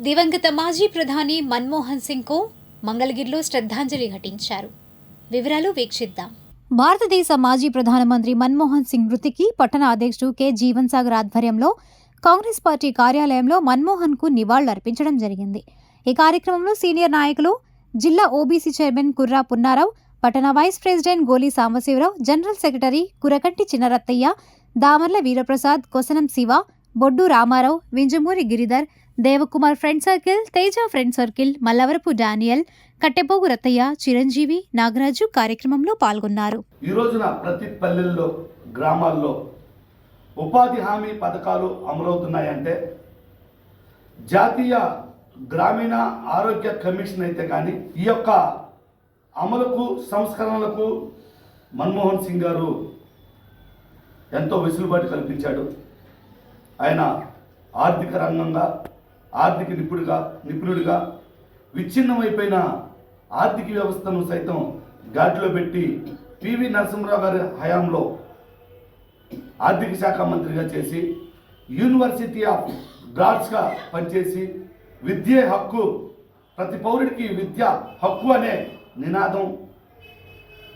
దివంగత మాజీ ప్రధాని మన్మోహన్ సింగ్కు మంగళగిరిలో శ్రద్ధాంజలి ఘటించారు. వివరాలు వీక్షిద్దాం. భారతదేశ మాజీ ప్రధానమంత్రి మన్మోహన్ సింగ్ మృతికి పట్టణ అధ్యక్షుడు కె. జీవన్ సాగర్ ఆధ్వర్యంలో కాంగ్రెస్ పార్టీ కార్యాలయంలో మన్మోహన్కు నివాళులర్పించడం జరిగింది. ఈ కార్యక్రమంలో సీనియర్ నాయకులు జిల్లా ఓబీసీ చైర్మన్ కుర్రా పున్నారావు పట్టణ vice president Goli Sambasivarao general secretary Kurakanti Chinnarattayya Damarla Veeraprasad Kosanam Siva Boddu Ramarao Vinjamuri Giridhar Devakumar friend circle Teja friend circle Mallavarapu Daniel Kattepogu Rattayya Chiranjeevi Nagaraju కార్యక్రమంలో పాల్గొన్నారు. ఈ రోజున ప్రతి పల్లెల్లో గ్రామాల్లో ఉపాధి హామీ పథకాలు అమలవుతున్నాయంటే జాతీయ గ్రామీణ ఆరోగ్య కమిషన్ అయితే కానీ ఈ యొక్క అమలుకు సంస్కరణలకు మన్మోహన్ సింగ్ గారు ఎంతో వెసులుబాటు కల్పించాడు. ఆయన ఆర్థిక రంగంగా ఆర్థిక నిపుణుడుగా నిపుణుడిగా విచ్ఛిన్నమైపోయిన ఆర్థిక వ్యవస్థను సైతం ఘాట్లో పెట్టి పివి నరసింహరావు గారి హయాంలో ఆర్థిక శాఖ మంత్రిగా చేసి యూనివర్సిటీ ఆఫ్ బ్రాడ్స్గా పనిచేసి విద్యే హక్కు ప్రతి పౌరుడికి విద్య హక్కు అనే నినాదం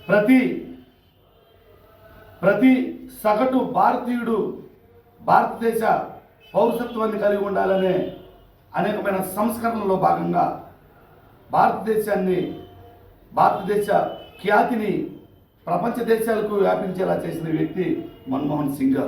ప్రతి ప్రతి సగటు భారతీయుడు భారతదేశ పౌరసత్వాన్ని కలిగి ఉండాలనే అనేకమైన సంస్కరణలో భాగంగా భారతదేశాన్ని భారతదేశ ఖ్యాతిని ప్రపంచ దేశాలకు వ్యాపించేలా చేసిన వ్యక్తి మన్మోహన్ సింగ్ గారు.